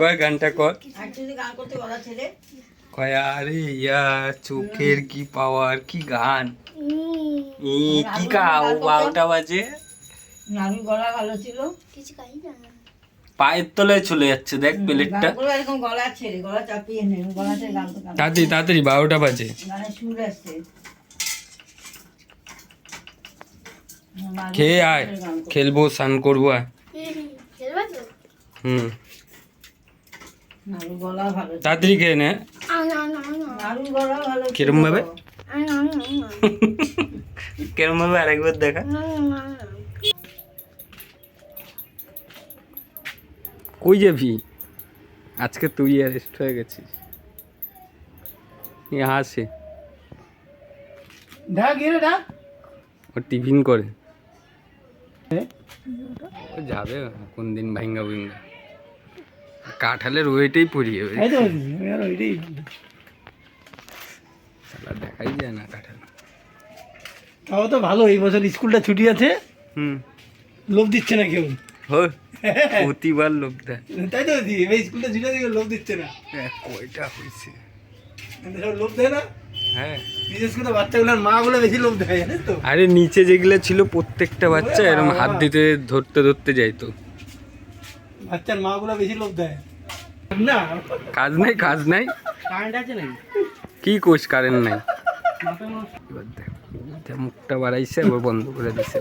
কয় গানটা কর? কয় আরে ইয়া চোখের কি পাওয়ার কি গান? ই। কি কাও বারোটা বাজে। নামি গলা ভালো ছিল। পায়ের তলায় চলে যাচ্ছে দেখ প্লেটটা। গান এরকম গলা ছেড়ে গলা চাপিয়ে নে গলা ছেড়ে গান তাড়াতাড়ি তাড়াতাড়ি বারোটা বাজে। খেয়ে আয় খেলব স্নান করব আয়। হুম। তাড়াতাড়ি খেয়ে নে। কিরম ভাবে? কেরম ভাবে আরেকবার দেখা? কই যাবি? আজকে তুই অ্যারেস্ট হয়ে গেছিস। আসে ঢাক গিয়ে ও টিফিন করে। যাবে কোন দিন ভাঙ্গা ভুঙ্গা কাঁঠালের ওয়েটেই পড়িয়ে যাবে দেখাই যায় না কাঁঠাল। তাও তো ভালো এই বছর স্কুলটা ছুটি আছে। হুম। লোভ দিচ্ছে না কেউ। প্রতিবার লোক দেয়। তাই তো এই স্কুলটা ছুটি আছে লোভ দিচ্ছে না। এ, কয়টা হয়েছে? লোভ দেয় না? হ্যাঁ। বিশেষ করে বাচ্চাগুলোর মা গুলো বেশি লোভ দেয় তো? আরে নিচে যেগুলো ছিল প্রত্যেকটা বাচ্চা এরকম হাত দিতে ধরতে ধরতে যাইতো। বাচ্চার মা গুলো বেশি লোভ দেয়। না। কাজ নাই কাজ নাই। কারেন্ট আছে নাকি? কি কোষ কারেন্ট নাই। মুখটা বাড়াইছে আবার বন্ধ করে দিছে।